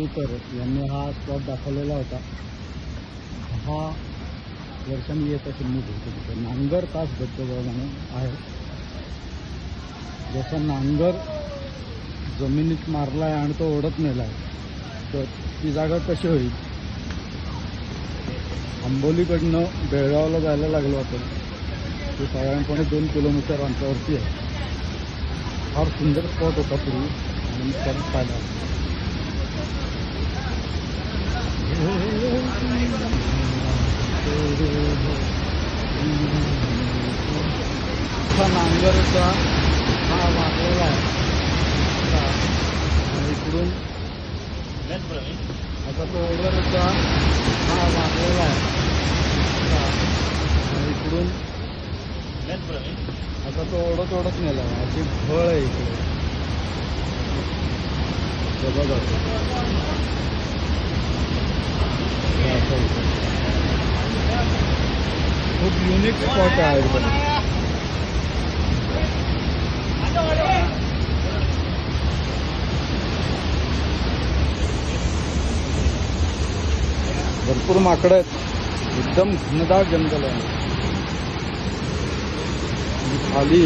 मधुकर यांनी हा स्पॉट दाखवलेला होता. हा वर्षांनी येत असेल मी भेटतो तिथे. नांगर तास धबधबा म्हणून आहे. जसा नांगर जमिनीत मारलाय आणि तो ओढत नेलाय तर ती जागा कशी होईल? आंबोलीकडनं बेळगावला जायला लागलो आपण. ते साधारणपणे दोन किलोमीटर अंतरावरती आहे. फार सुंदर स्पॉट होता पूर्वी. आणि मी परत पाहिला. हा नांगरचा हा वाकलेला आहे. इकडून आता तो ओढरचा हा वाकलेला आहे. इकडून आता तो ओढत ओढत नेला अशी फळ आहे इकडे. बघा हे असं होतं. खूप युनिक स्पॉट आहे एकदम भरपूर माकडं आहेत. एकदम घनदाट जंगल आहे. खाली